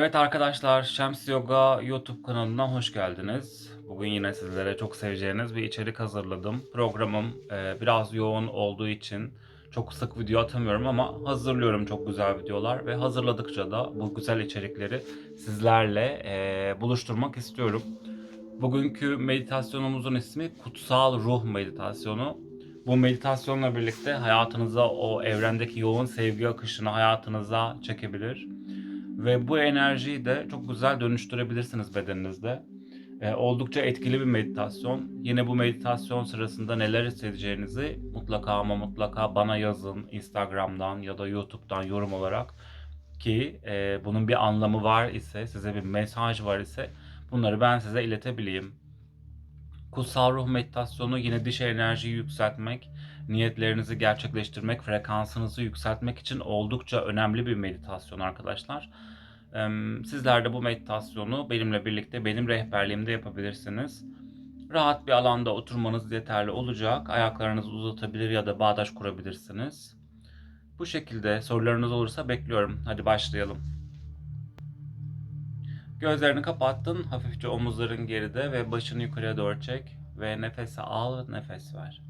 Evet arkadaşlar, Şems Yoga YouTube kanalına hoş geldiniz. Bugün yine sizlere çok seveceğiniz bir içerik hazırladım. Programım e, biraz yoğun olduğu için çok sık video atamıyorum ama hazırlıyorum çok güzel videolar ve hazırladıkça da bu güzel içerikleri sizlerle e, buluşturmak istiyorum. Bugünkü meditasyonumuzun ismi Kutsal Ruh Meditasyonu. Bu meditasyonla birlikte hayatınıza o evrendeki yoğun sevgi akışını hayatınıza çekebilir. Ve bu enerjiyi de çok güzel dönüştürebilirsiniz bedeninizde. Ee, oldukça etkili bir meditasyon. Yine bu meditasyon sırasında neler hissedeceğinizi mutlaka ama mutlaka bana yazın Instagram'dan ya da YouTube'dan yorum olarak ki e, bunun bir anlamı var ise, size bir mesaj var ise bunları ben size iletebileyim. Kutsal ruh meditasyonu yine dış enerjiyi yükseltmek, niyetlerinizi gerçekleştirmek, frekansınızı yükseltmek için oldukça önemli bir meditasyon arkadaşlar. Sizler de bu meditasyonu benimle birlikte benim rehberliğimde yapabilirsiniz. Rahat bir alanda oturmanız yeterli olacak. Ayaklarınızı uzatabilir ya da bağdaş kurabilirsiniz. Bu şekilde sorularınız olursa bekliyorum. Hadi başlayalım. Gözlerini kapattın, hafifçe omuzların geride ve başını yukarıya doğru çek ve nefesi al, nefes ver.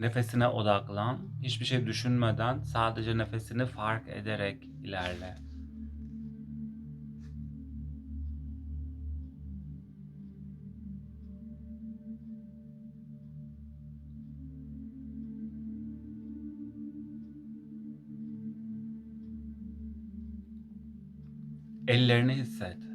Nefesine odaklan. Hiçbir şey düşünmeden sadece nefesini fark ederek ilerle. Ellerini hisset.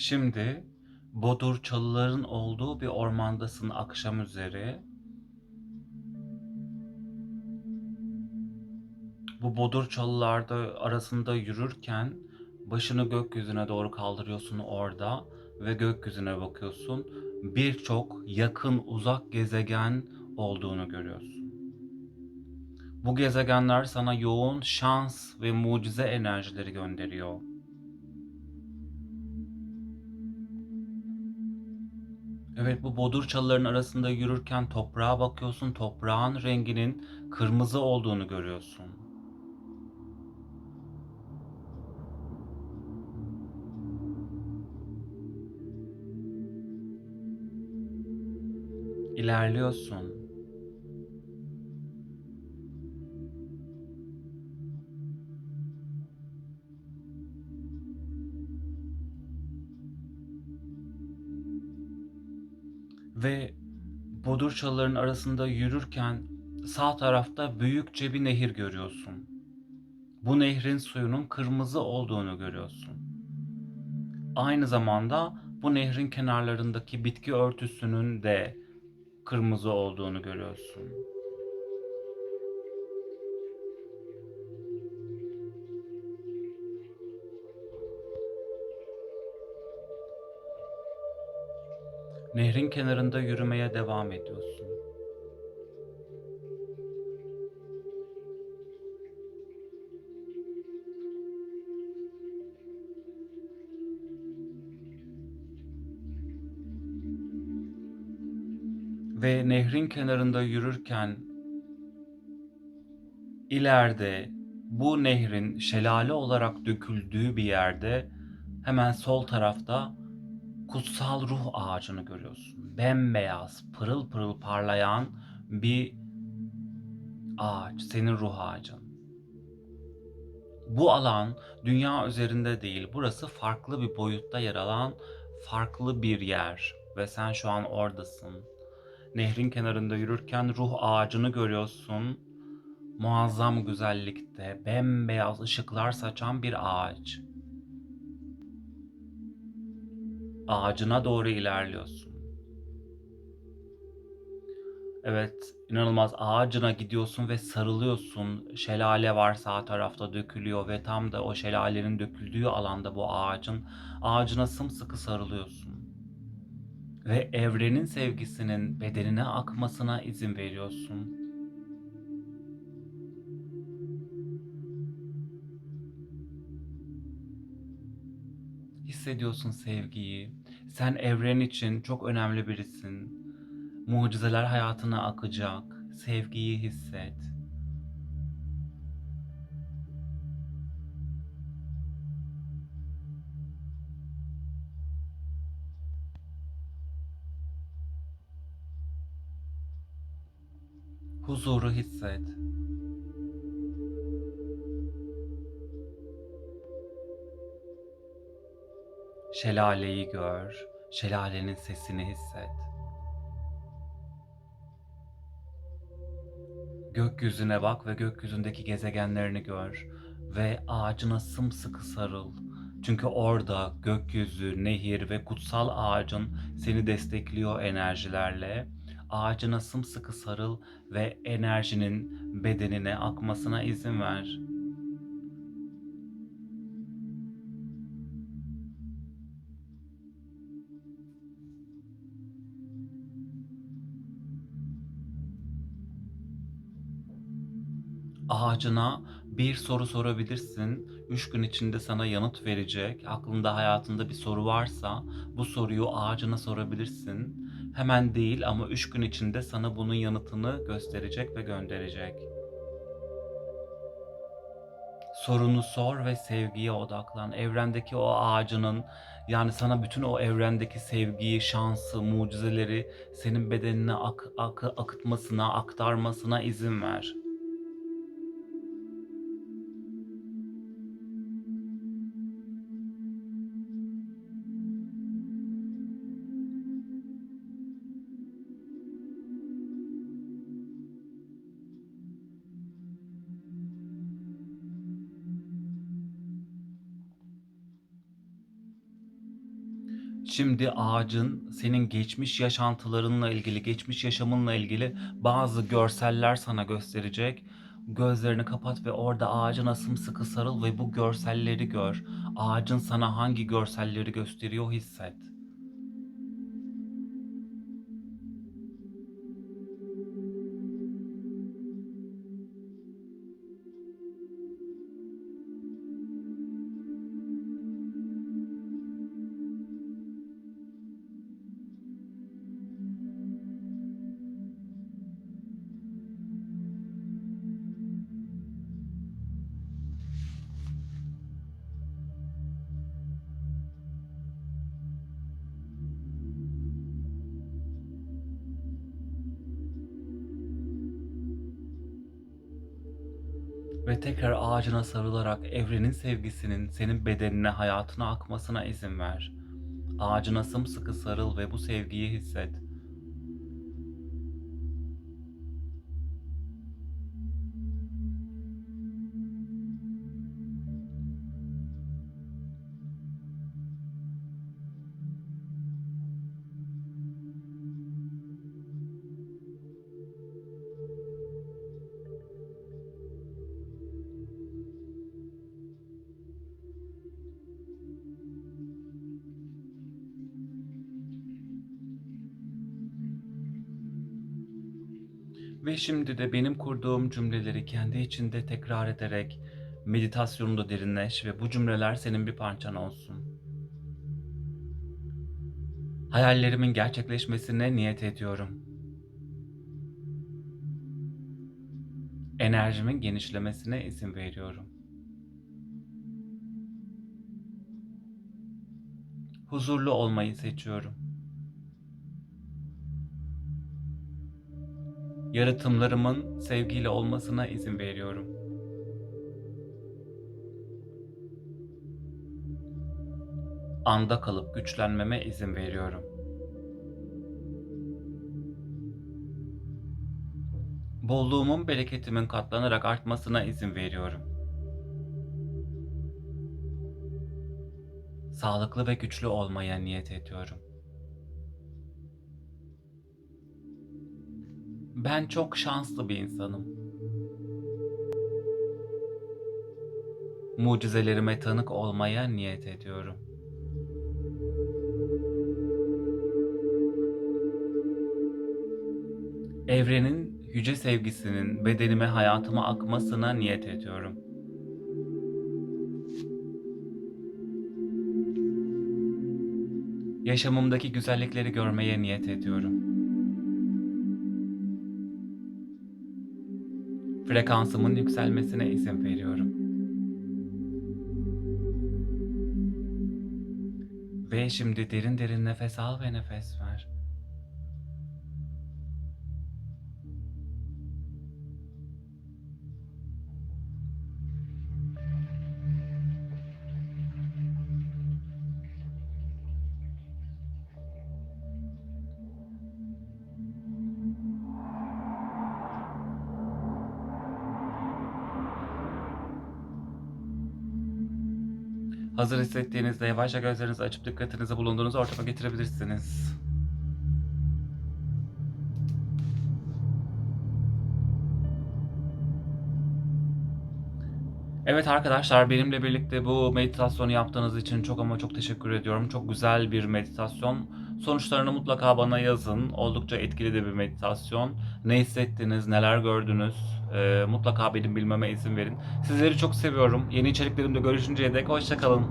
Şimdi bodur çalıların olduğu bir ormandasın akşam üzeri. Bu bodur çalılarda arasında yürürken başını gökyüzüne doğru kaldırıyorsun orada ve gökyüzüne bakıyorsun. Birçok yakın uzak gezegen olduğunu görüyorsun. Bu gezegenler sana yoğun şans ve mucize enerjileri gönderiyor. Evet bu bodur çalıların arasında yürürken toprağa bakıyorsun. Toprağın renginin kırmızı olduğunu görüyorsun. İlerliyorsun. Bodur çalıların arasında yürürken sağ tarafta büyükçe bir nehir görüyorsun. Bu nehrin suyunun kırmızı olduğunu görüyorsun. Aynı zamanda bu nehrin kenarlarındaki bitki örtüsünün de kırmızı olduğunu görüyorsun. Nehrin kenarında yürümeye devam ediyorsun. Ve nehrin kenarında yürürken ileride bu nehrin şelale olarak döküldüğü bir yerde hemen sol tarafta kutsal ruh ağacını görüyorsun. Bembeyaz, pırıl pırıl parlayan bir ağaç, senin ruh ağacın. Bu alan dünya üzerinde değil, burası farklı bir boyutta yer alan farklı bir yer ve sen şu an oradasın. Nehrin kenarında yürürken ruh ağacını görüyorsun. Muazzam güzellikte, bembeyaz ışıklar saçan bir ağaç. Ağacına doğru ilerliyorsun. Evet, inanılmaz ağacına gidiyorsun ve sarılıyorsun. Şelale var sağ tarafta dökülüyor ve tam da o şelalenin döküldüğü alanda bu ağacın ağacına sımsıkı sarılıyorsun. Ve evrenin sevgisinin bedenine akmasına izin veriyorsun. Hissediyorsun sevgiyi. Sen evren için çok önemli birisin. Mucizeler hayatına akacak. Sevgiyi hisset. Huzuru hisset. Şelaleyi gör. Şelalenin sesini hisset. Gökyüzüne bak ve gökyüzündeki gezegenlerini gör ve ağacına sımsıkı sarıl. Çünkü orada gökyüzü, nehir ve kutsal ağacın seni destekliyor enerjilerle. Ağacına sımsıkı sarıl ve enerjinin bedenine akmasına izin ver. Ağacına bir soru sorabilirsin. Üç gün içinde sana yanıt verecek. Aklında, hayatında bir soru varsa bu soruyu ağacına sorabilirsin. Hemen değil ama üç gün içinde sana bunun yanıtını gösterecek ve gönderecek. Sorunu sor ve sevgiye odaklan. Evrendeki o ağacının yani sana bütün o evrendeki sevgiyi, şansı, mucizeleri senin bedenine ak, ak, akıtmasına, aktarmasına izin ver. Şimdi ağacın senin geçmiş yaşantılarınla ilgili, geçmiş yaşamınla ilgili bazı görseller sana gösterecek. Gözlerini kapat ve orada ağacına sımsıkı sarıl ve bu görselleri gör. Ağacın sana hangi görselleri gösteriyor hisset. Tekrar ağacına sarılarak evrenin sevgisinin senin bedenine, hayatına akmasına izin ver. Ağacına sımsıkı sarıl ve bu sevgiyi hisset. Ve şimdi de benim kurduğum cümleleri kendi içinde tekrar ederek meditasyonunda derinleş ve bu cümleler senin bir parçan olsun. Hayallerimin gerçekleşmesine niyet ediyorum. Enerjimin genişlemesine izin veriyorum. Huzurlu olmayı seçiyorum. Yaratımlarımın sevgiyle olmasına izin veriyorum. Anda kalıp güçlenmeme izin veriyorum. Bolluğumun, bereketimin katlanarak artmasına izin veriyorum. Sağlıklı ve güçlü olmaya niyet ediyorum. Ben çok şanslı bir insanım. Mucizelerime tanık olmaya niyet ediyorum. Evrenin yüce sevgisinin bedenime, hayatıma akmasına niyet ediyorum. Yaşamımdaki güzellikleri görmeye niyet ediyorum. Frekansımın yükselmesine izin veriyorum. Ve şimdi derin derin nefes al ve nefes ver. Hazır hissettiğinizde yavaşça gözlerinizi açıp dikkatinizi bulunduğunuz ortama getirebilirsiniz. Evet arkadaşlar benimle birlikte bu meditasyonu yaptığınız için çok ama çok teşekkür ediyorum. Çok güzel bir meditasyon. Sonuçlarını mutlaka bana yazın. Oldukça etkili de bir meditasyon. Ne hissettiniz, neler gördünüz? Ee, mutlaka benim bilmeme izin verin. Sizleri çok seviyorum. Yeni içeriklerimde görüşünceye dek hoşçakalın.